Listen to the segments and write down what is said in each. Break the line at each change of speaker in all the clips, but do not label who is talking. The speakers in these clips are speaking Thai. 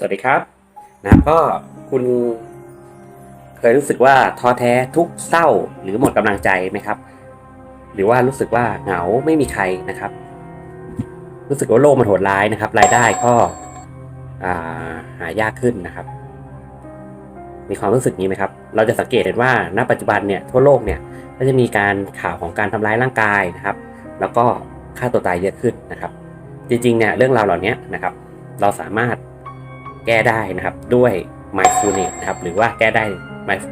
สวัสดีครับนะก็คุณเคยรู้สึกว่าท้อแท้ทุกเศร้าหรือหมดกำลังใจไหมครับ หรือว่ารู้สึกว่าเหงาไม่มีใครนะครับ รู้สึกว่าโลกมันโหดร้ายนะครับ รายได้ก็าหายากขึ้นนะครับ มีความรู้สึกนี้ไหมครับ เราจะสังเกตเห็นว่าณปัจจุบันเนี่ยทั่วโลกเนี่ยก็จะมีการข่าวของการทำร้ายร่างกายนะครับ แล้วก็ฆ่าตัวตายเยอะขึ้นนะครับ จริงๆเนี่ยเรื่องราวเหล่านี้นะครับ เราสามารถ แก้ได้นะครับด้วย mindfulness นะครับหรือว่าแก้ได้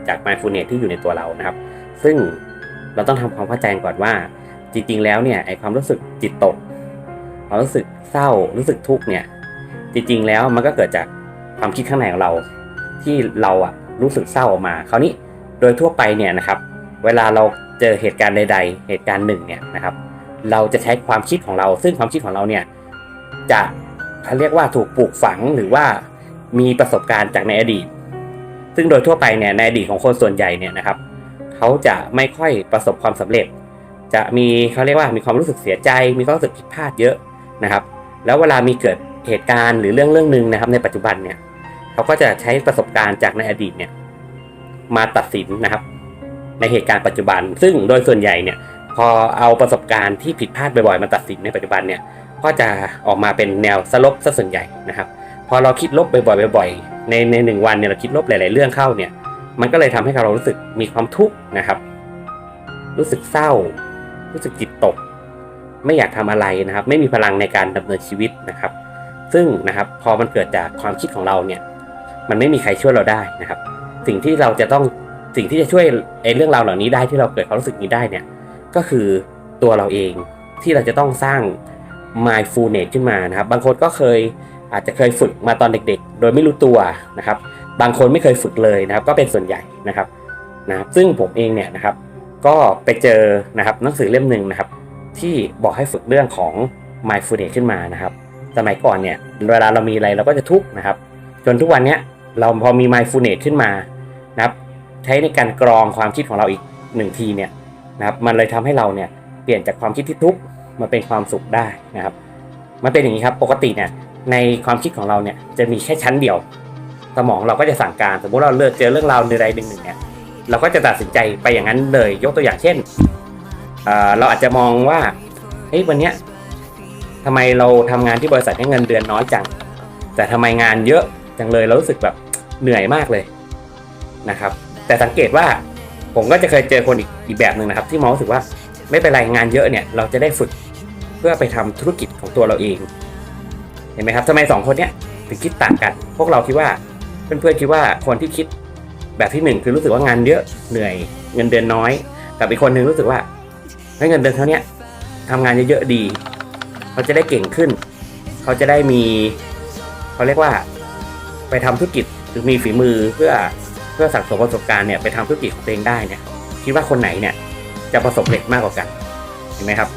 จาก mindfulness ที่อยู่ในตัวเรานะครับ ซึ่งเราต้องทำความเข้าใจก่อนว่า จริง ๆ แล้วเนี่ยไอความรู้สึกจิตตกความรู้สึกเศร้ารู้สึกทุกข์เนี่ยจริง ๆ แล้วมันก็เกิดจากความคิดข้างในของเรา ที่เราอะรู้สึกเศร้าออกมา คราวนี้โดยทั่วไปเนี่ยนะครับ เวลาเราเจอเหตุการณ์ใด ๆ เหตุการณ์หนึ่งเนี่ยนะครับ เราจะใช้ความคิดของเรา ซึ่งความคิดของเราเนี่ยจะเขาเรียกว่าถูกปลูกฝังหรือว่า มีประสบการณ์จากในอดีต ซึ่งโดยทั่วไปเนี่ยในอดีตของคนส่วนใหญ่เนี่ยนะครับ เขาจะไม่ค่อยประสบความสำเร็จ จะมีเขาเรียกว่ามีความรู้สึกเสียใจ มีความรู้สึกผิดพลาดเยอะนะครับ แล้วเวลามีเกิดเหตุการณ์หรือเรื่องเรื่องหนึ่งนะครับ ในปัจจุบันเนี่ยเขาก็จะใช้ประสบการณ์จากในอดีตเนี่ยมาตัดสินนะครับ ในเหตุการณ์ปัจจุบัน ซึ่งโดยส่วนใหญ่เนี่ยพอเอาประสบการณ์ที่ผิดพลาดบ่อยๆมาตัดสินในปัจจุบันเนี่ยก็จะออกมาเป็นแนวสลบซะส่วนใหญ่นะครับ พอเราคิดลบบ่อยๆบ่อยๆในในหนึ่งวันเนี่ยเราคิดลบหลาย ๆ เรื่องเข้าเนี่ย มันก็เลยทำให้เรารู้สึกมีความทุกข์นะครับ รู้สึกเศร้า รู้สึกจิตตก ไม่อยากทำอะไรนะครับ ไม่มีพลังในการดำเนินชีวิตนะครับ ซึ่งนะครับพอมันเกิดจากความคิดของเราเนี่ย มันไม่มีใครช่วยเราได้นะครับ สิ่งที่เราจะต้องสิ่งที่จะช่วยไอ้เรื่องราวเหล่านี้ได้ที่เราเกิดความรู้สึกนี้ได้เนี่ย ก็คือตัวเราเองที่เราจะต้องสร้าง mindfulness ขึ้นมานะครับ บางคนก็เคย อาจจะเคยฝึกมาตอนเด็กๆ โดยไม่รู้ตัวนะครับ บางคนไม่เคยฝึกเลยนะครับ ก็เป็นส่วนใหญ่นะครับนะครับซึ่งผมเองเนี่ยนะครับ ก็ไปเจอนะครับหนังสือเล่มหนึ่งนะครับ ที่บอกให้ฝึกเรื่องของ mindfulness ขึ้นมานะครับ สมัยก่อนเนี่ยเวลาเรามีอะไรเราก็จะทุกข์นะครับ จนทุกวันเนี้ยเราพอมี mindfulness ขึ้นมานะครับ ใช้ในการกรองความคิดของเราอีกหนึ่งทีเนี่ยนะครับมันเลยทำให้เราเนี่ยเปลี่ยนจากความคิดที่ทุกข์มาเป็นความสุขได้นะครับ มันเป็นอย่างนี้ครับปกติเนี่ย ในความคิดของเราเนี่ยจะมีแค่ชั้นเดียว สมองเราก็จะสั่งการ สมมติเราเลือกเจอเรื่องราวในใดๆหนึ่งเนี่ยเราก็จะตัดสินใจไปอย่างนั้นเลย ยกตัวอย่างเช่นเเราอาจจะมองว่าเฮ้ยวันเนี้ยทำไมเราทำงานที่บริษัทให้เงินเดือนน้อยจัง แต่ทำไมงานเยอะจังเลยเรารู้สึกแบบเหนื่อยมากเลยนะครับ แต่สังเกตว่าผมก็จะเคยเจอคนอีกอีกแบบหนึ่งนะครับ ที่มองรู้สึกว่าไม่เป็นไรงานเยอะเนี่ยเราจะได้ฝึกเพื่อไปทำธุรกิจของตัวเราเอง เห็นไหมครับทำไมสองคนเนี้ยถึงคิดต่างกัน พวกเราคิดว่าเพื่อนๆคิดว่าคนที่คิดแบบที่หนึ่งคือรู้สึกว่างานเยอะเหนื่อยเงินเดือนน้อยกับอีกคนหนึ่งรู้สึกว่าให้เงินเดือนเท่านี้ทำงานเยอะๆดี เขาจะได้เก่งขึ้น เขาจะได้มีเขาเรียกว่า ไปทำธุรกิจหรือมีฝีมือเพื่อเพื่อสั่งสมประสบการณ์เนี่ยไปทำธุรกิจของตัวเองได้เนี่ยคิดว่าคนไหนเนี่ยจะประสบเร็จมากกว่ากันเห็นไหมครับ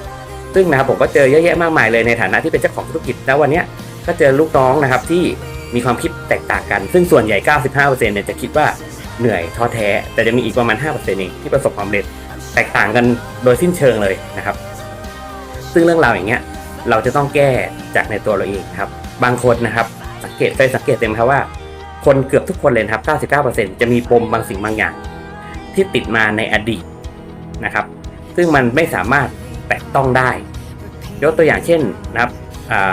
ซึ่งนะครับผมก็เจอเยอะแยะมากมายเลยในฐานะที่เป็นเจ้าของธุรกิจแล้ววันเนี้ย ก็เจอลูกน้องนะครับที่มีความคิดแตกต่างกัน ซึ่งส่วนใหญ่ 95%เนี่ยจะคิดว่าเหนื่อยท้อแท้ แต่จะมีอีกประมาณ 5%เองที่ประสบความสำเร็จแตกต่างกันโดยสิ้นเชิงเลยนะครับ ซึ่งเรื่องราวอย่างเงี้ยเราจะต้องแก้จากในตัวเราเองครับ บางคนนะครับ สังเกตเคยสังเกตเต็มครับว่า คนเกือบทุกคนเลยครับ 99%จะมีปมบางสิ่งบางอย่าง ที่ติดมาในอดีตนะครับ ซึ่งมันไม่สามารถแตะต้องได้ยกตัวอย่างเช่นนะครับ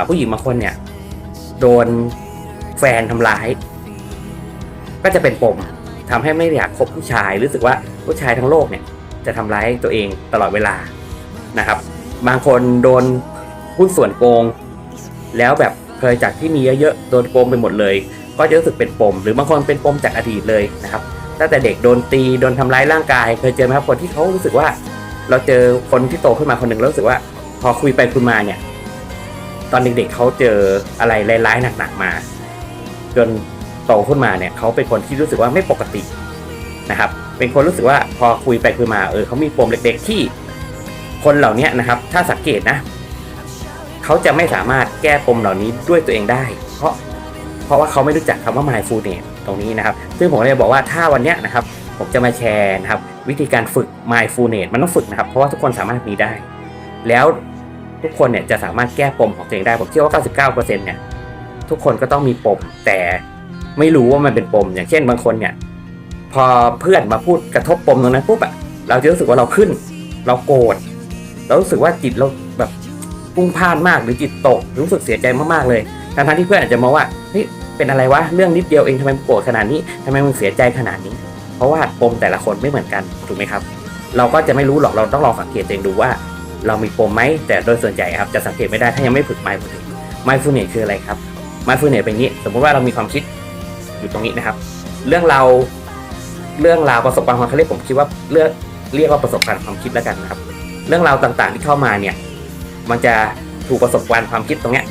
ผู้หญิงบางคนเนี่ย โดนแฟนทำร้าย ก็จะเป็นปมทำให้ไม่อยากคบผู้ชายรู้สึกว่าผู้ชายทั้งโลกเนี่ยจะทำร้ายตัวเองตลอดเวลานะครับ บางคนโดนหุ้นส่วนโกง แล้วแบบเคยจากที่มีเยอะๆโดนโกงไปหมดเลย ก็จะรู้สึกเป็นปม หรือบางคนเป็นปมจากอดีตเลยนะครับตั้งแต่เด็กโดนตีโดนทำร้ายร่างกาย เคยเจอไหมครับคนที่เขารู้สึกว่า เราเจอคนที่โตขึ้นมาคนหนึ่งแล้วรู้สึกว่า พอคุยไปคุยมาเนี่ย ตอนเด็กๆเขาเจออะไรร้ายๆหนักๆมา จนโตขึ้นมาเนี่ยเขาเป็นคนที่รู้สึกว่าไม่ปกตินะครับ เป็นคนรู้สึกว่าพอคุยไปคุยมาเออเขามีปมเล็ก ๆ ที่คนเหล่านี้นะครับ ถ้าสังเกตนะเขาจะไม่สามารถแก้ปมเหล่านี้ด้วยตัวเองได้ เพราะเพราะว่าเขาไม่รู้จักคำว่า mindfulness ตรงนี้นะครับ ซึ่งผมเลยบอกว่าถ้าวันเนี้ยนะครับ ผมจะมาแชร์นะครับ วิธีการฝึก mindfulness มันต้องฝึกนะครับ เพราะว่าทุกคนสามารถมีได้ แล้ว ทุกคนเนี่ยจะสามารถแก้ปมของตัวเองได้ผมเชื่อว่า 99%เนี่ยทุกคนก็ต้องมีปม แต่ไม่รู้ว่ามันเป็นปม อย่างเช่นบางคนเนี่ย พอเพื่อนมาพูดกระทบปมตรงนั้นปุ๊บอะเราจะรู้สึกว่าเราขึ้น เราโกรธเรารู้สึกว่าจิตเราแบบพุ่งพล่านมากหรือจิตตก รู้สึกเสียใจมากๆเลยทั้งที่เพื่อนอาจจะมองว่าเฮ้ยเป็นอะไรวะเรื่องนิดเดียวเองทำไมโกรธขนาดนี้ทำไมมึงเสียใจขนาดนี้ เพราะว่าปมแต่ละคนไม่เหมือนกันถูกไหมครับ เราก็จะไม่รู้หรอกเราต้องลองสังเกตเองดูว่า เรามีปมไหมแต่โดยส่วนใหญ่ครับจะสังเกตไม่ได้ถ้ายังไม่ฝึก mindfulness mindfulness คืออะไรครับ mindfulness เป็นอย่างนี้ สมมติว่าเรามีความคิดอยู่ตรงนี้นะครับ เรื่องเราเรื่องราวประสบการณ์ความคิดผมคิดว่าเลือกเรียกว่าประสบการณ์ความคิดแล้วกันนะครับ เรื่องราวต่างๆที่เข้ามาเนี่ยมันจะถูกประสบการณ์ความคิดตรงเนี้ย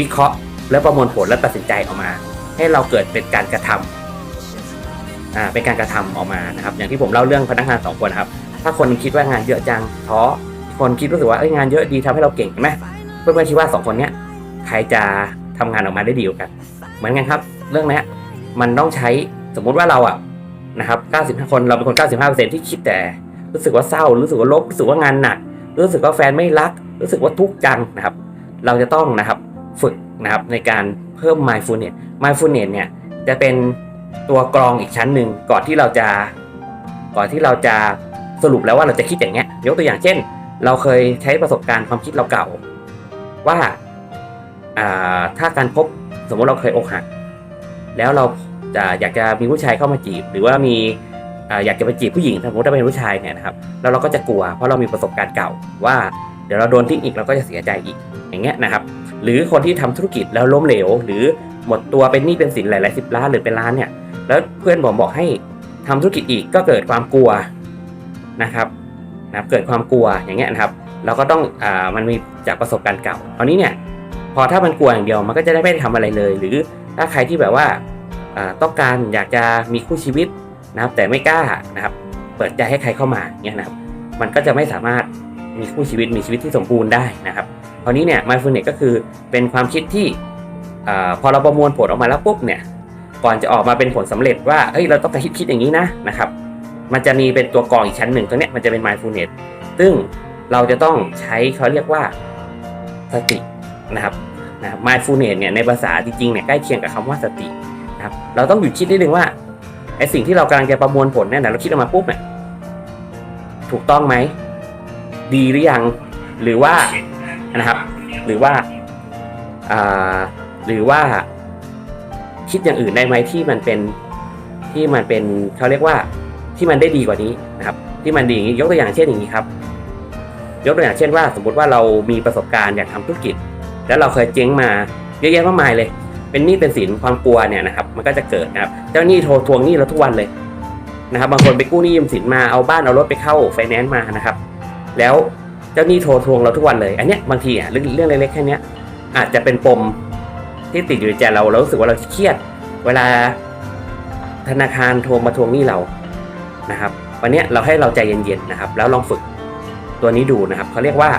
วิเคราะห์แล้วประมวลผลแล้วตัดสินใจออกมา ให้เราเกิดเป็นการกระทำอ่าเป็นการกระทำออกมานะครับ อย่างที่ผมเล่าเรื่องพนักงานสองคนนะครับ ถ้าคนคิดว่างานเยอะจังท้อคนคิดรู้สึกว่าเอ้ยงานเยอะดีทำให้เราเก่งเห็นไหมเพื่อนๆคิดว่าสองคนเนี้ยใครจะทำงานออกมาได้ดีกว่ากันเหมือนกันครับ เรื่องนี้มันต้องใช้สมมุติว่าเราอะนะครับ95 คนเราเป็นคน 95%ที่คิดแต่รู้สึกว่าเศร้า รู้สึกว่าลบรู้สึกว่างานหนัก รู้สึกว่าแฟนไม่รัก รู้สึกว่าทุกข์จังนะครับ เราจะต้องนะครับฝึกนะครับในการเพิ่ม mindfulness mindfulness เนี่ยจะเป็นตัวกรองอีกชั้นหนึ่งก่อนที่เราจะก่อนที่เราจะ สรุปแล้วว่าเราจะคิดอย่างเงี้ยยกตัวอย่างเช่น เราเคยใช้ประสบการณ์ความคิดเราเก่า ว่าถ้าการพบสมมติเราเคยอกหักแล้วเราจะอยากจะมีผู้ชายเข้ามาจีบ หรือว่ามีอ่าอยากจะไปจีบผู้หญิงสมมติถ้าเป็นผู้ชายเนี่ยนะครับแล้วเราก็จะกลัว เพราะเรามีประสบการณ์เก่าว่า เดี๋ยวเราโดนทิ้งอีกเราก็จะเสียใจอีกอย่างเงี้ยนะครับ หรือคนที่ทำธุรกิจแล้วล้มเหลว หรือหมดตัวเป็นหนี้เป็นสินหลายๆสิบล้านหรือเป็นล้านเนี่ยแล้วเพื่อนผมบอกให้ทำธุรกิจอีกก็เกิดความกลัว นะครับนะครับเกิดความกลัวอย่างเงี้ยนะครับ เราก็ต้องอ่ามันมีจากประสบการณ์เก่าคราวนี้เนี่ยพอถ้ามันกลัวอย่างเดียวมันก็จะได้ไม่ได้ทำอะไรเลย หรือถ้าใครที่แบบว่าอ่าต้องการอยากจะมีคู่ชีวิตนะครับ แต่ไม่กล้านะครับ เปิดใจให้ใครเข้ามาเงี้ยนะครับ มันก็จะไม่สามารถมีคู่ชีวิตมีชีวิตที่สมบูรณ์ได้นะครับคราวนี้เนี่ย mindfulness ก็คือเป็นความคิดที่อาพอเราประมวลผลออกมาแล้วปุ๊บเนี่ยก่อนจะออกมาเป็นผลสำเร็จว่าเอ้ยเราต้องคิดคิดอย่างนี้นะนะครับ มันจะมีเป็นตัวกรองอีกชั้นหนึ่งตัวเนี้ยมันจะเป็น mindfulness ซึ่งเราจะต้องใช้เขาเรียกว่าสตินะครับนะ mindfulness เนี่ยในภาษาจริงๆเนี่ยใกล้เคียงกับคำว่าสตินะครับเราต้องหยุดคิดนิดนึงว่าไอสิ่งที่เรากำลังจะประมวลผลเนี่ยเราคิดออกมาปุ๊บเนี่ยถูกต้องไหม ดีหรือยัง หรือว่านะครับ หรือว่าอ่าหรือว่าคิดอย่างอื่นได้ไหมที่มันเป็นที่มันเป็นเขาเรียกว่า ที่มันได้ดีกว่านี้นะครับ ที่มันดีอย่างนี้ยกตัวอย่างเช่นอย่างนี้ครับ ยกตัวอย่างเช่นว่า สมมติว่าเรามีประสบการณ์อยากทำธุรกิจ แล้วเราเคยเจ๊งมาเยอะแยะมากมายเลย เป็นหนี้เป็นสินความกลัวเนี่ยนะครับ มันก็จะเกิดนะครับ เจ้าหนี้โทรทวงหนี้เราทุกวันเลยนะครับ บางคนไปกู้หนี้ยืมสินมาเอาบ้านเอารถไปเข้าไฟแนนซ์มานะครับ แล้วเจ้าหนี้โทรทวงเราทุกวันเลย อันเนี้ยบางทีอะเรื่องเรื่องเล็กๆแค่เนี้ยอาจจะเป็นปมที่ติดอยู่ในใจเราเรารู้สึกว่าเราเครียด เวลาธนาคารโทรมาทวงหนี้เรา นะครับ วันนี้เราให้เราใจเย็นๆนะครับ แล้วลองฝึกตัวนี้ดูนะครับเขาเรียกว่า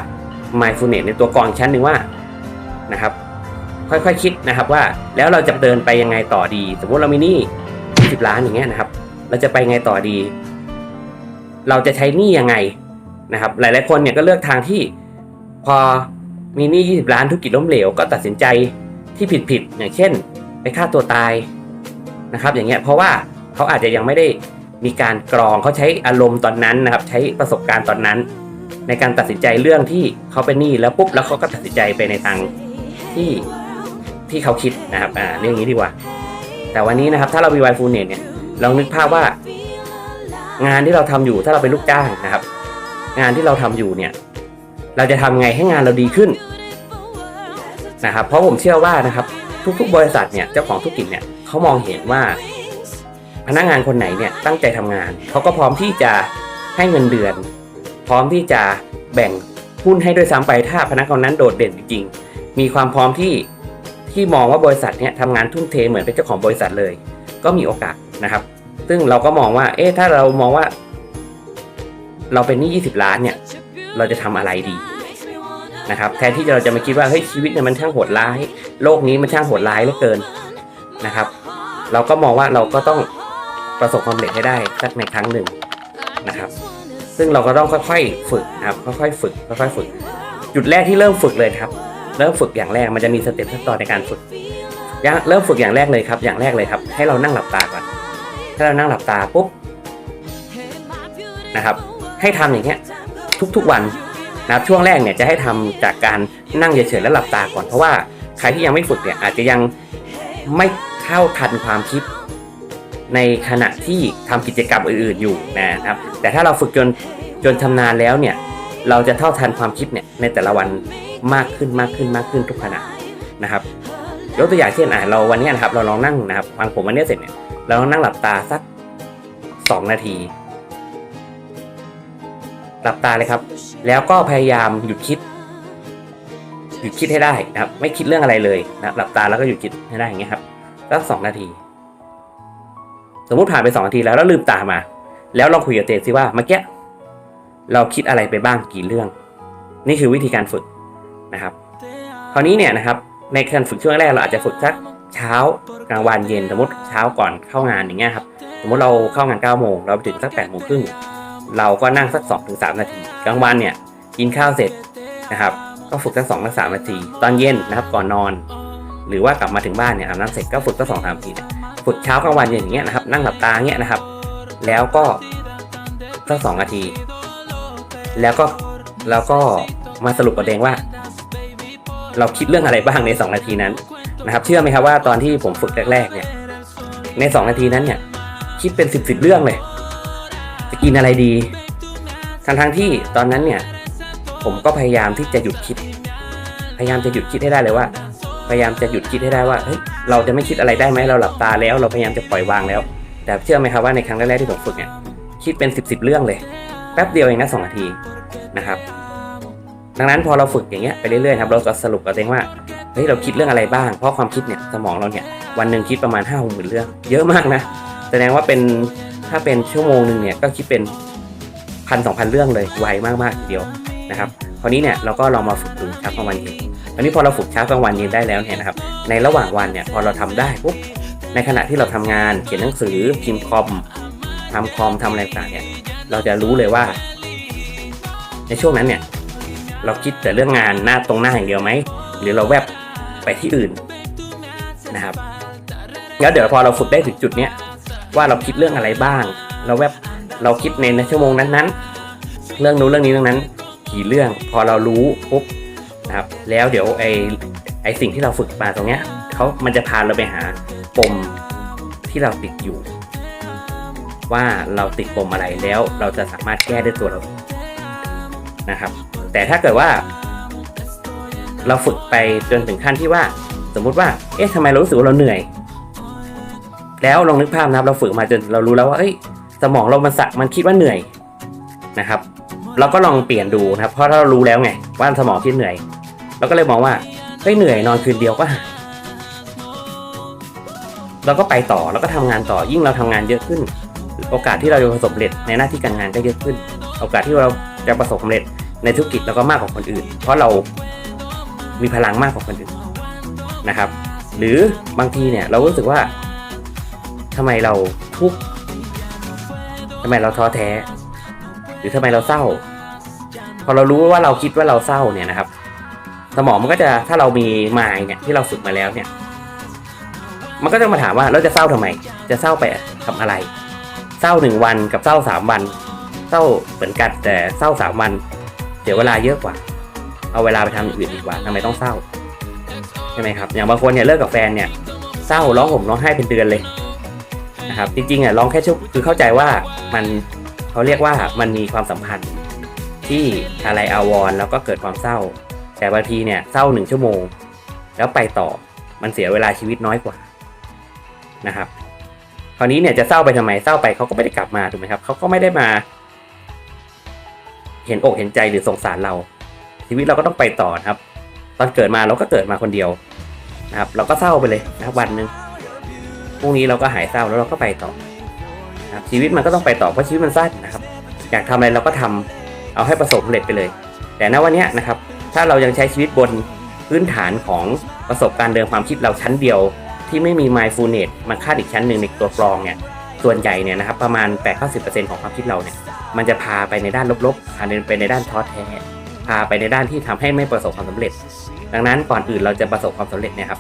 mindfulness ในตัวกรองชั้นหนึ่งว่านะครับ ค่อยๆคคิดนะครับว่าแล้วเราจะเดินไปยังไงต่อดี สมมติเรามีหนี้20 ล้านอย่างเงี้ยนะครับ เราจะไปยังไงต่อดี เราจะใช้หนี้ยังไงนะครับ หลายๆคนเนี่ยก็เลือกทางที่พอมีหนี้ 20 ล้านธุรกิจล้มเหลว ก็ตัดสินใจที่ผิดๆอย่างเช่น ไปฆ่าตัวตายนะครับ อย่างเงี้ยเพราะว่าเขาอาจจะยังไม่ได้ มีการกรองเขาใช้อารมณ์ตอนนั้นนะครับ ใช้ประสบการณ์ตอนนั้น ในการตัดสินใจเรื่องที่เขาเป็นหนี้แล้วปุ๊บแล้วเขาก็ตัดสินใจไปในทางที่ที่เขาคิดนะครับอ่าเรื่องนี้ดีกว่า แต่วันนี้นะครับถ้าเรามีไวฟูเนตเนี่ยลองนึกภาพว่างานที่เราทำอยู่ถ้าเราเป็นลูกจ้างนะครับ งานที่เราทำอยู่เนี่ย เราจะทำไงให้งานเราดีขึ้นนะครับ เพราะผมเชื่อว่านะครับ ทุกๆ บริษัทเนี่ยเจ้าของธุรกิจเนี่ยเขามองเห็นว่า พนักงานคนไหนเนี่ยตั้งใจทำงานเขาก็พร้อมที่จะให้เงินเดือน พร้อมที่จะแบ่งหุ้นให้ด้วยซ้ำไปถ้าพนักงานนั้นโดดเด่นจริงๆมีความพร้อมที่ที่มองว่าบริษัทเนี่ยทำงานทุ่มเทเหมือนเป็นเจ้าของบริษัทเลย ก็มีโอกาสนะครับ ซึ่งเราก็มองว่า เอ๊ะถ้าเรามองว่า เราเป็นหนี้20 ล้านเนี่ย เราจะทำอะไรดีนะครับแทนที่เราจะมาคิดว่าเฮ้ยชีวิตเนี่ยมันช่างโหดร้าย โลกนี้มันช่างโหดร้ายเหลือเกินนะครับ เราก็มองว่าเราก็ต้อง ประสบความสำเร็จให้ได้สักในครั้งหนึ่งนะครับ ซึ่งเราก็ต้องค่อยๆฝึกนะครับค่อยๆฝึกค่อยๆฝึก จุดแรกที่เริ่มฝึกเลยครับ เริ่มฝึกอย่างแรกมันจะมีสเต็ปขั้นตอนในการฝึกเริ่มฝึกอย่างแรกเลยครับอย่างแรกเลยครับ ให้เรานั่งหลับตาก่อนถ้าเรานั่งหลับตาปุ๊บนะครับ ให้ทำอย่างเงี้ยทุกๆวันนะครับช่วงแรกเนี่ยจะให้ทำจากการนั่งเฉยๆแล้วหลับตาก่อนเพราะว่าใครที่ยังไม่ฝึกเนี่ยอาจจะยังไม่เข้าทันความคิด ในขณะที่ทำกิจกรรมอื่นๆอยู่นะครับ แต่ถ้าเราฝึกจนจนชำนาญแล้วเนี่ยเราจะเท่าทันความคิดเนี่ยในแต่ละวันมากขึ้นมากขึ้นมากขึ้นทุกขณะนะครับยกตัวอย่างเช่นอะเราวันนี้นะครับเราลองนั่งนะครับฟังผมวันนี้เสร็จเนี่ยเราลองนั่งหลับตาสักสองนาที หลับตาเลยครับ แล้วก็พยายามหยุดคิดหยุดคิดให้ได้นะครับ ไม่คิดเรื่องอะไรเลยนะหลับตาแล้วก็หยุดคิดให้ได้อย่างเงี้ยครับสักสองนาที สมมติผ่านไปสองนาทีแล้วแล้วลืมตามา แล้วลองคุยกับเตสิว่าเมื่อกี้เราคิดอะไรไปบ้างกี่เรื่อง นี่คือวิธีการฝึกนะครับ คราวนี้เนี่ยนะครับในการฝึกช่วงแรกเราอาจจะฝึกสักเช้ากลางวันเย็นสมมติเช้าก่อนเข้างานอย่างเงี้ยครับสมมติเราเข้างาน9ก้าโมงเราไปถึงสัก8ปดโมงครึ่งเราก็นั่งสัก2อถึงสนาทีกลางวันเนี่ยกินข้าวเสร็จนะครับ ก็ฝึกสักสองถึงสามนาที ตอนเย็นนะครับก่อนนอน หรือว่ากลับมาถึงบ้านเนี่ยอาบน้ำเสร็จก็ฝึกสักสองสามนาทีเนี่ย ฝึกเช้ากลางวันอย่างเงี้ยนะครับ นั่งหลับตาเงี้ยนะครับ แล้วก็สักสองนาที แล้วก็แล้วก็มาสรุปประเด็นว่า เราคิดเรื่องอะไรบ้างใน2นาทีนั้นนะครับ เชื่อไหมครับว่าตอนที่ผมฝึกแรกๆเนี่ย ใน2นาทีนั้นเนี่ย คิดเป็นสิบสิบเรื่องเลย จะกินอะไรดี ทั้งทั้งที่ตอนนั้นเนี่ย ผมก็พยายามที่จะหยุดคิด พยายามจะหยุดคิดให้ได้เลยว่า พยายามจะหยุดคิดให้ได้ว่าเฮ้ย เราจะไม่คิดอะไรได้ไหมเราหลับตาแล้ว เราพยายามจะปล่อยวางแล้ว แต่เชื่อไหมครับว่าในครั้งแรกๆที่ผมฝึกเนี่ยคิดเป็นสิบสิบเรื่องเลยแป๊บเดียวเองนะสองนาทีนะครับ ดังนั้นพอเราฝึกอย่างเงี้ยไปเรื่อยๆครับเราก็สรุปกับตัวเองว่าเฮ้ยเราคิดเรื่องอะไรบ้าง เพราะความคิดเนี่ยสมองเราเนี่ยวันหนึ่งคิดประมาณห้าหกหมื่นเรื่อง เยอะมากนะแสดงว่าเป็นถ้าเป็นชั่วโมงหนึ่งเนี่ยก็คิดเป็นพันสองพันเรื่องเลยไวมากๆทีเดียวนะครับ คราวนี้เนี่ยเราก็ลองมาฝึกดูเช้ากลางวันเย็นคราวนี้พอเราฝึกเช้ากลางวันเย็นได้แล้วเนี่ยนะครับ ในระหว่างวันเนี่ยพอเราทำได้ปุ๊บในขณะที่เราทำงานเขียนหนังสือพิมพ์คอมทำคอมทำอะไรต่างเนี่ย เราจะรู้เลยว่า ในช่วงนั้นเนี่ยเราคิดแต่เรื่องงานหน้าตรงหน้าอย่างเดียวไหมหรือเราแวบไปที่อื่นนะครับแล้วเดี๋ยวพอเราฝึกได้ถึงจุดเนี้ยว่าเราคิดเรื่องอะไรบ้าง เราแวบเราคิดในในชั่วโมงนั้นๆ เรื่องนู้นเรื่องนี้เรื่องนั้น กี่เรื่องพอเรารู้ปุ๊บนะครับแล้วเดี๋ยวไอไอสิ่งที่เราฝึกมาตรงเนี้ยเขามันจะพาเราไปหาปมที่เราติดอยู่ ว่าเราติดปมอะไรแล้วเราจะสามารถแก้ได้ตัวเราเองนะครับ แต่ถ้าเกิดว่า เราฝึกไปจนถึงขั้นที่ว่า สมมุติว่า เอ๊ะทำไมเรารู้สึกว่าเราเหนื่อย แล้วลองนึกภาพนะครับ เราฝึกมาจนเรารู้แล้วว่าเอ้ย สมองเรามันสักมันคิดว่าเหนื่อยนะครับ เราก็ลองเปลี่ยนดูนะครับ เพราะถ้าเรารู้แล้วไงว่าสมองคิดเหนื่อยเราก็เลยมองว่าเฮ้ยเหนื่อยนอนคืนเดียวก็หายเราก็ไปต่อแล้วก็ทำงานต่อยิ่งเราทำงานเยอะขึ้น โอกาสที่เราจะประสบเร็จในหน้าที่การงานก็เยอะขึ้น โอกาสที่เราจะประสบความสำเร็จในธุรกิจเราก็มากกว่าคนอื่น เพราะเรามีพลังมากกว่าคนอื่นนะครับ หรือบางทีเนี่ยเรารู้สึกว่าทำไมเราทุกข์ทำไมเราท้อแท้ หรือทำไมเราเศร้า พอเรารู้ว่าเราคิดว่าเราเศร้าเนี่ยนะครับ สมองมันก็จะถ้าเรามีมายเนี่ยที่เราฝึกมาแล้วเนี่ย มันก็จะมาถามว่าเราจะเศร้าทำไม จะเศร้าไปทำอะไร เศร้าหนึ่งวันกับเศร้าสามวัน เศร้าเหมือนกันแต่เศร้าสามวันเสียเวลาเยอะกว่า เอาเวลาไปทำอย่างอื่นดีกว่าทำไมต้องเศร้าใช่ไหมครับ อย่างบางคนเนี่ยเลิกกับแฟนเนี่ยเศร้าร้องห่มร้องไห้เป็นเดือนเลยนะครับ จริงๆอะร้องแค่ชั่วคือเข้าใจว่ามัน เขาเรียกว่ามันมีความสัมพันธ์ที่อะไรอาวรแล้วก็เกิดความเศร้า แต่บางทีเนี่ยเศร้าหนึ่งชั่วโมง แล้วไปต่อมันเสียเวลาชีวิตน้อยกว่านะครับ คราวนี้เนี่ยจะเศร้าไปทำไมเศร้าไปเขาก็ไม่ได้กลับมาถูกไหมครับเขาก็ไม่ได้มา เห็นอกเห็นใจหรือสงสารเรา ชีวิตเราก็ต้องไปต่อครับ ตอนเกิดมาเราก็เกิดมาคนเดียวนะครับ เราก็เศร้าไปเลยนะครับวันหนึ่งพรุ่งนี้เราก็หายเศร้าแล้วเราก็ไปต่อ นะครับชีวิตมันก็ต้องไปต่อเพราะชีวิตมันสั้นนะครับ อยากทำอะไรเราก็ทำเอาให้ประสบความสำเร็จไปเลย แต่ณวันนี้นะครับ ถ้าเรายังใช้ชีวิตบนพื้นฐานของประสบการณ์เดิมความคิดเราชั้นเดียว ที่ไม่มี mindfulness มาคาดอีกชั้นหนึ่งในตัวกรองเนี่ยส่วนใหญ่เนี่ยนะครับประมาณ 8-90%ของความคิดเราเนี่ยมันจะพาไปในด้านลบๆพาไปในด้านท้อแท้พาไปในด้านที่ทำให้ไม่ประสบความสำเร็จ ดังนั้นก่อนอื่นเราจะประสบความสำเร็จเนี่ยครับ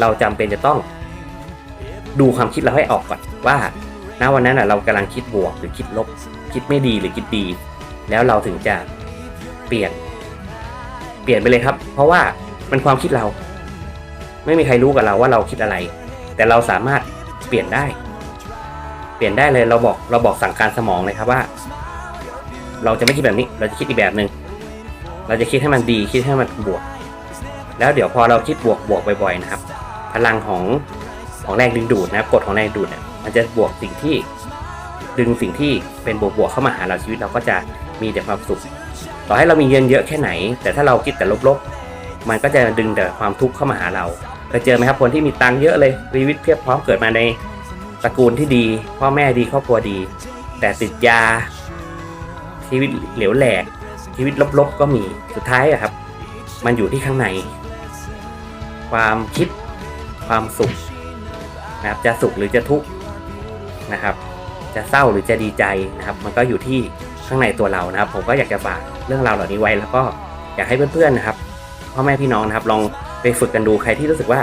เราจำเป็นจะต้องดูความคิดเราให้ออกก่อนว่า ณวันนั้นน่ะเรากำลังคิดบวกหรือคิดลบ คิดไม่ดีหรือคิดดี แล้วเราถึงจะเปลี่ยน เปลี่ยนไปเลยครับ เพราะว่ามันความคิดเรา ไม่มีใครรู้กับเราว่าเราคิดอะไร แต่เราสามารถเปลี่ยนได้ เปลี่ยนได้เลยเราบอกเราบอกสั่งการสมองเลยครับว่า เราจะไม่คิดแบบนี้ เราจะคิดอีกแบบหนึ่งเราจะคิดให้มันดีคิดให้มันบวก แล้วเดี๋ยวพอเราคิดบวกบวกบ่อยๆนะครับ พลังของของแรงดึงดูดนะครับกฎของแรงดึงดูดเนี่ย มันจะบวกสิ่งที่ดึงสิ่งที่เป็นบวกๆเข้ามาหาเราชีวิตเราก็จะมีแต่ความสุข ต่อให้เรามีเงินเยอะแค่ไหน แต่ถ้าเราคิดแต่ลบๆ มันก็จะดึงแต่ความทุกข์เข้ามาหาเราเคยเจอไหมครับคนที่มีตังค์เยอะเลยชีวิตเพียบพร้อมเกิดมาในตระกูลที่ดี พ่อแม่ดีครอบครัวดี แต่ติดยา ชีวิตเหลวแหลก ชีวิตลบๆก็มีสุดท้ายอะครับ มันอยู่ที่ข้างใน ความคิดความสุขนะครับจะสุขหรือจะทุกข์ นะครับ จะเศร้าหรือจะดีใจนะครับ มันก็อยู่ที่ข้างในตัวเรานะครับ ผมก็อยากจะฝากเรื่องราวเหล่านี้ไว้ แล้วก็อยากให้เพื่อนๆนะครับพ่อแม่พี่น้องนะครับ ลองไปฝึกกันดูใครที่รู้สึกว่า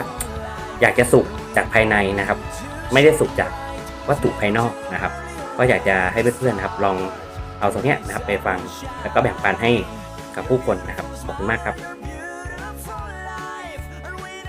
อยากจะสุขจากภายในนะครับ ไม่ได้สุขจากวัตถุภายนอกนะครับ ก็อยากจะให้เพื่อนๆนะครับ ลองเอาตรงนี้นะครับไปฟังแล้วก็แบ่งปันให้กับผู้คนนะครับขอบคุณมากครับ